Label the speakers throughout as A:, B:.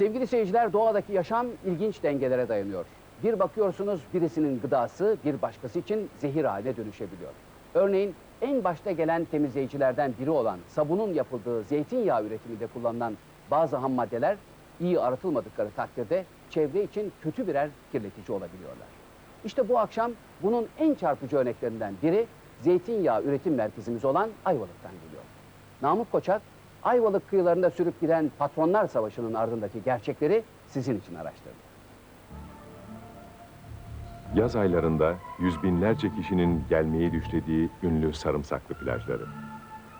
A: Sevgili seyirciler doğadaki yaşam ilginç dengelere dayanıyor. Bir bakıyorsunuz birisinin gıdası bir başkası için zehir haline dönüşebiliyor. Örneğin en başta gelen temizleyicilerden biri olan sabunun yapıldığı zeytinyağı üretiminde kullanılan bazı ham maddeler iyi arıtılmadıkları takdirde çevre için kötü birer kirletici olabiliyorlar. İşte bu akşam bunun en çarpıcı örneklerinden biri zeytinyağı üretim merkezimiz olan Ayvalık'tan geliyor. Namık Koçak, Ayvalık kıyılarında sürüp giden patronlar savaşının ardındaki gerçekleri sizin için araştırdı.
B: Yaz aylarında yüz binlerce kişinin gelmeyi düşlediği ünlü sarımsaklı plajları.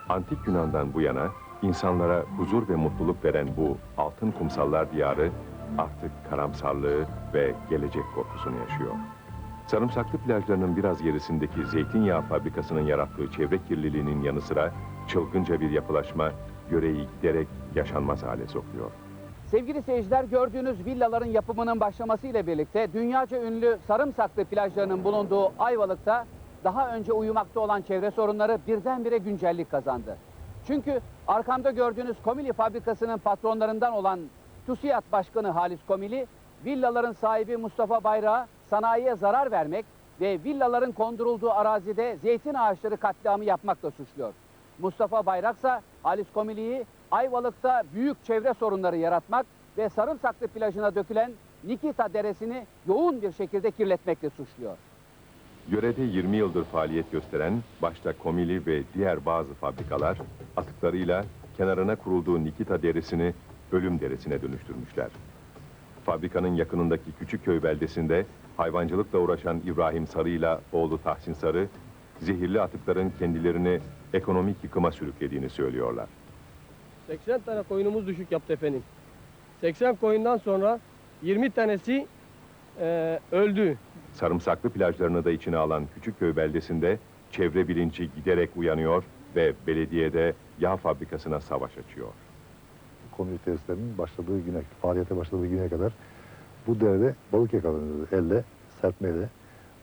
B: Antik Yunan'dan bu yana insanlara huzur ve mutluluk veren bu altın kumsallar diyarı artık karamsarlığı ve gelecek korkusunu yaşıyor. Sarımsaklı plajlarının biraz gerisindeki zeytinyağı fabrikasının yarattığı çevre kirliliğinin yanı sıra çılgınca bir yapılaşma yöreyi giderek yaşanmaz hale sokuyor.
A: Sevgili seyirciler gördüğünüz villaların yapımının başlamasıyla birlikte dünyaca ünlü Sarımsaklı plajlarının bulunduğu Ayvalık'ta daha önce uyumakta olan çevre sorunları birdenbire güncellik kazandı. Çünkü arkamda gördüğünüz Komili fabrikasının patronlarından olan TÜSİAD Başkanı Halis Komili, villaların sahibi Mustafa Bayrak'a sanayiye zarar vermek ve villaların kondurulduğu arazide zeytin ağaçları katliamı yapmakla suçluyor. Mustafa Bayraksa Halis Komili'yi Ayvalık'ta büyük çevre sorunları yaratmak ve Sarımsaklı plajına dökülen Nikita Deresi'ni yoğun bir şekilde kirletmekle suçluyor.
B: Yörede 20 yıldır faaliyet gösteren başta Komili ve diğer bazı fabrikalar atıklarıyla kenarına kurulduğu Nikita deresini ölüm deresine dönüştürmüşler. Fabrikanın yakınındaki küçük köy beldesinde hayvancılıkla uğraşan İbrahim Sarı ile oğlu Tahsin Sarı zehirli atıkların kendilerini ekonomik yıkıma sürüklediğini söylüyorlar.
C: 80 tane koyunumuz düşük yaptı efendim. 80 koyundan sonra 20 tanesi eee, öldü.
B: Sarımsaklı plajlarını da içine alan Küçükköy beldesinde çevre bilinci giderek uyanıyor ve belediyede yağ fabrikasına savaş açıyor.
D: komünitesinin başladığı güne, faaliyete başladığı güne kadar bu derede balık yakalanıyordu. Elle, serpmeyle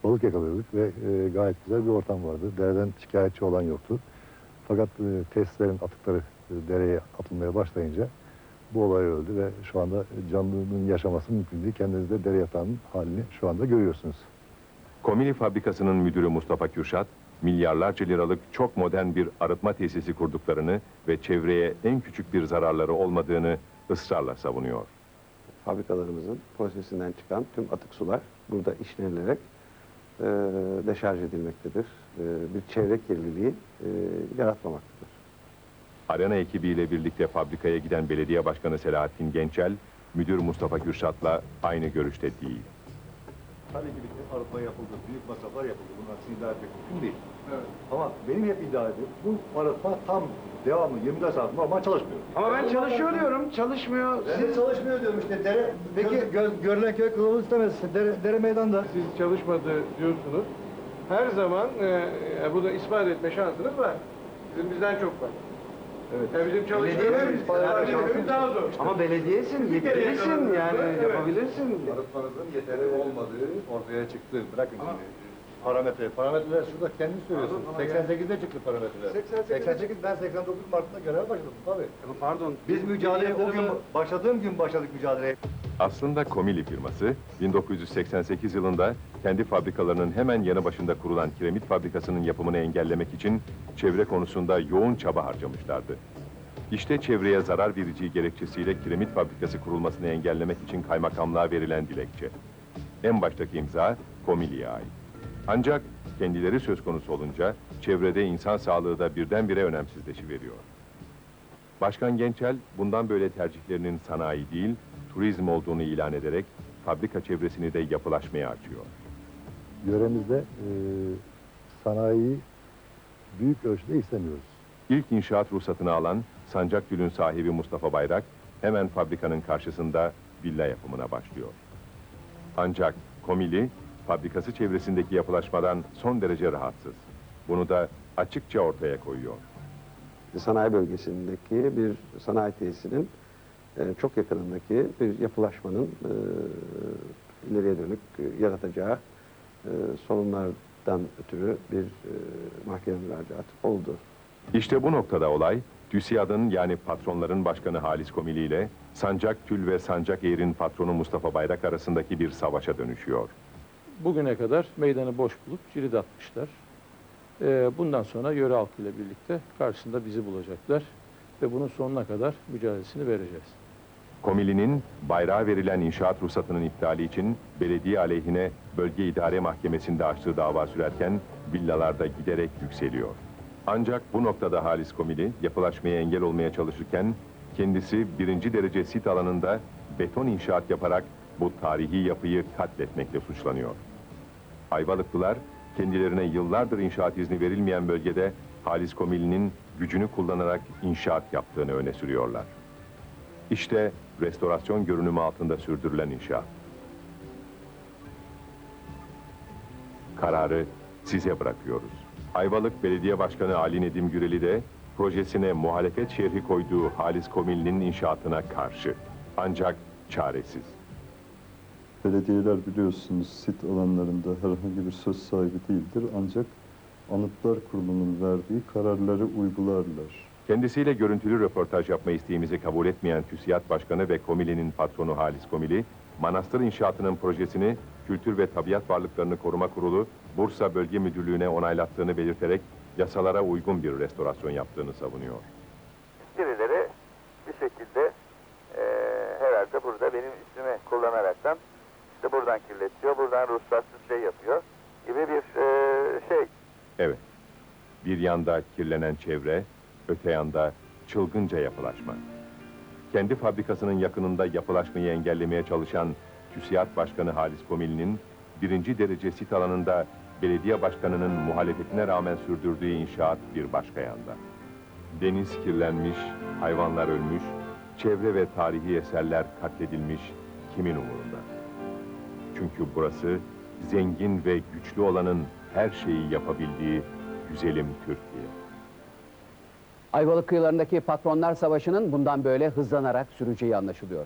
D: balık yakalıyorduk ve e, gayet güzel bir ortam vardı. Dereden şikayetçi olan yoktu. Fakat e, tesislerin atıkları e, dereye atılmaya başlayınca bu olay öldü ve şu anda canlının yaşaması mümkün değil. Kendiniz de dere yatağının halini şu anda görüyorsunuz.
B: Komili fabrikasının müdürü Mustafa Kürşat, milyarlarca liralık çok modern bir arıtma tesisi kurduklarını ve çevreye en küçük bir zararları olmadığını ısrarla savunuyor.
E: Fabrikalarımızın prosesinden çıkan tüm atık sular burada işlenilerek e, deşarj edilmektedir. E, bir çevre kirliliği e, yaratmamaktadır.
B: Arena ekibiyle birlikte fabrikaya giden belediye başkanı Selahattin Gençel, müdür Mustafa Kürşat'la aynı görüşte değil.
F: Tabii ki bir arıtma yapıldı, büyük masraflar yapıldı. Bunun aksini iddia etmek mümkün değil. Ama benim hep iddia ediyorum, bu arıtma tam devamlı 24 saat normal çalışmıyor.
G: Ama ben çalışıyor diyorum, çalışmıyor.
F: De çalışmıyor diyorum işte dere. Peki gö görülen köy kılavuz istemez. Dere, dere meydanda.
C: Siz çalışmadı diyorsunuz. Her zaman eee, bunu ispat etme şansınız var. Sizin bizden çok var.
F: Evet.
C: Yani bizim
G: Belediye
C: çalışmıyoruz.
G: miyiz?
C: daha zor.
G: Ama belediyesin, yetkilisin yani
C: Evet.
G: yapabilirsin.
F: Arıtmanızın yeterli olmadığı ortaya çıktı. Bırakın şimdi. Parametre. Parametreler şurada kendin söylüyorsun. 88'de çıktı parametreler. 88, ben 89 Mart'ta görev başladım tabii.
G: Ama pardon.
F: Biz mücadeleye o gün başladığım gün başladık mücadeleye.
B: Aslında Komili firması 1988 yılında kendi fabrikalarının hemen yanı başında kurulan kiremit fabrikasının yapımını engellemek için çevre konusunda yoğun çaba harcamışlardı. İşte çevreye zarar vereceği gerekçesiyle kiremit fabrikası kurulmasını engellemek için kaymakamlığa verilen dilekçe. En baştaki imza Komili'ye ait. Ancak kendileri söz konusu olunca çevrede insan sağlığı da birdenbire önemsizleşiveriyor. Başkan Gençel bundan böyle tercihlerinin sanayi değil, turizm olduğunu ilan ederek fabrika çevresini de yapılaşmaya açıyor.
D: Yöremizde e, sanayiyi büyük ölçüde istemiyoruz.
B: İlk inşaat ruhsatını alan Sancakgül'ün sahibi Mustafa Bayrak hemen fabrikanın karşısında villa yapımına başlıyor. Ancak Komili fabrikası çevresindeki yapılaşmadan son derece rahatsız. Bunu da açıkça ortaya koyuyor.
E: Sanayi bölgesindeki bir sanayi tesisinin çok yakınındaki bir yapılaşmanın e, ileriye dönük e, yaratacağı e, sorunlardan ötürü bir mahkeme müracaatı oldu.
B: İşte bu noktada olay TÜSİAD'ın yani patronların başkanı Halis Komili ile Sancak Tül ve Sancak Eğir'in patronu Mustafa Bayrak arasındaki bir savaşa dönüşüyor.
H: Bugüne kadar meydanı boş bulup cirit atmışlar. Ee, bundan sonra yöre halkıyla birlikte karşısında bizi bulacaklar ve bunun sonuna kadar mücadelesini vereceğiz.
B: Komili'nin bayrağa verilen inşaat ruhsatının iptali için belediye aleyhine bölge idare mahkemesinde açtığı dava sürerken villalarda giderek yükseliyor. Ancak bu noktada Halis Komili yapılaşmaya engel olmaya çalışırken kendisi birinci derece sit alanında beton inşaat yaparak bu tarihi yapıyı katletmekle suçlanıyor. Ayvalıklılar kendilerine yıllardır inşaat izni verilmeyen bölgede Halis Komili'nin gücünü kullanarak inşaat yaptığını öne sürüyorlar. İşte restorasyon görünümü altında sürdürülen inşaat. Kararı size bırakıyoruz. Ayvalık Belediye Başkanı Ali Nedim Güreli de projesine muhalefet şerhi koyduğu Halis Komilli'nin inşaatına karşı. Ancak çaresiz.
I: Belediyeler biliyorsunuz sit alanlarında herhangi bir söz sahibi değildir ancak Anıtlar Kurulu'nun verdiği kararları uygularlar.
B: Kendisiyle görüntülü röportaj yapma isteğimizi kabul etmeyen TÜSİAD Başkanı ve Komili'nin patronu Halis Komili, manastır inşaatının projesini Kültür ve Tabiat Varlıklarını Koruma Kurulu Bursa Bölge Müdürlüğü'ne onaylattığını belirterek yasalara uygun bir restorasyon yaptığını savunuyor.
J: birileri bir şekilde eee, herhalde burada benim ismimi kullanaraktan işte buradan kirletiyor, buradan ruhsatsız şey yapıyor gibi bir eee, şey.
B: Evet, bir yanda kirlenen çevre, öte yanda çılgınca yapılaşma. Kendi fabrikasının yakınında yapılaşmayı engellemeye çalışan TÜSİAD Başkanı Halis Komilli'nin birinci derece sit alanında belediye başkanının muhalefetine rağmen sürdürdüğü inşaat bir başka yanda. Deniz kirlenmiş, hayvanlar ölmüş, çevre ve tarihi eserler katledilmiş kimin umurunda? Çünkü burası zengin ve güçlü olanın her şeyi yapabildiği güzelim Türkiye.
A: Ayvalık kıyılarındaki patronlar savaşının bundan böyle hızlanarak süreceği anlaşılıyor.